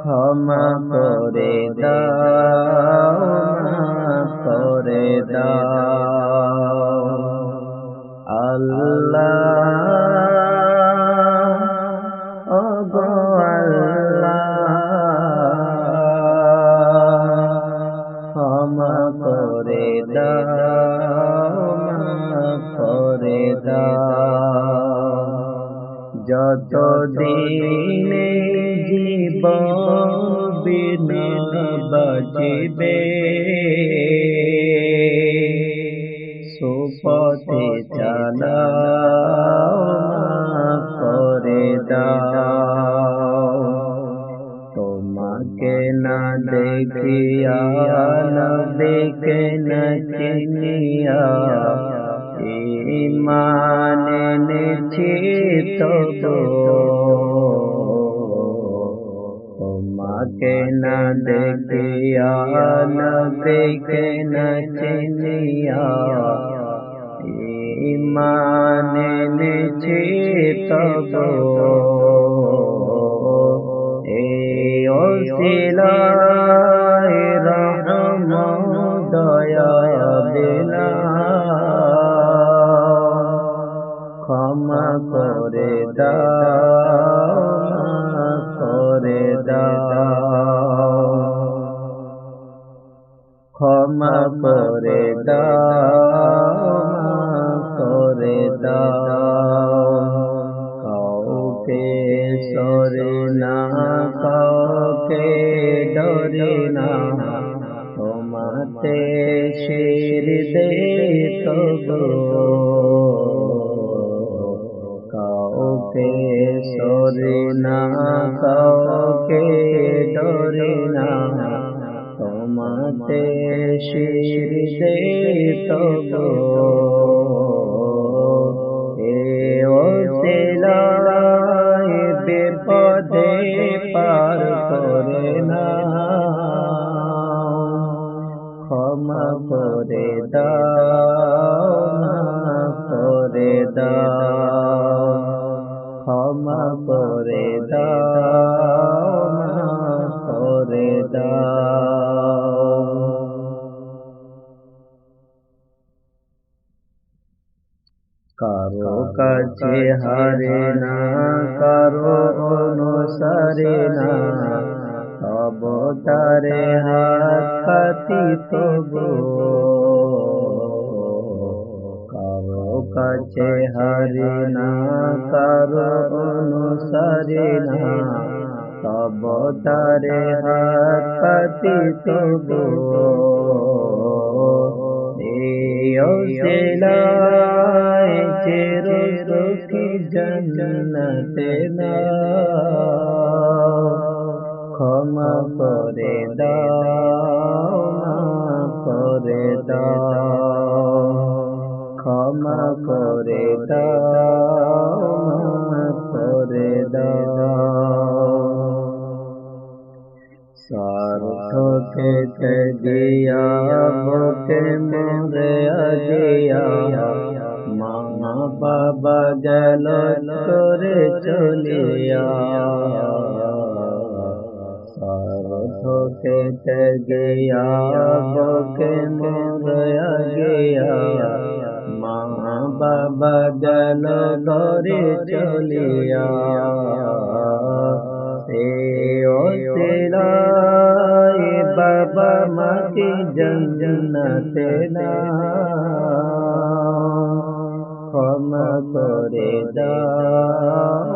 ক্ষমা করে দাও করে দাও আল্লাহ। করে দাও করে দাও যত দিনে জীব বিনা বাজিবে সুপথে চালাও माँ के न देखिया, न देखे न चिनिया ईमान तो, तो माँ के न देखिया, न देखे न चिनिया ईमान तो ওসিলায় রহম দয়া দিলা ক্ষমা করে দাও মাফ করে দাও ক্ষমা করে দাও ডরে না তোমাতে শির দে তবু। কাউকে সরে না, কাউকে ডরে না। তোমাতে শির দে তবু। ক্ষমা করে দাও মাফ করে দাও ক্ষমা করে দাও মাফ করে কারও কাছে হারে না কারও অনুসারে না অবতারে হাত পাতি তবু। কারও কাছে হারে না, কারও অনুসারে না। অবতারে হাত পাতি তবু। ওসিলায় চির সুখী জন্নতে না। ক্ষমা করে দাও মাফ করে দাও ক্ষমা করে দাও মাফ করে দাও স্বার্থ খেতে গিয়া বুকে মরে গিয়া মা বাবা গেল করে চলিয়া খেতে গিয়া বুকে মরে গিয়া মা বাবা গেল করে চলিয়া সে ওসিলায় বাবা মাকে জন্নতে না। ক্ষমা করে দাও।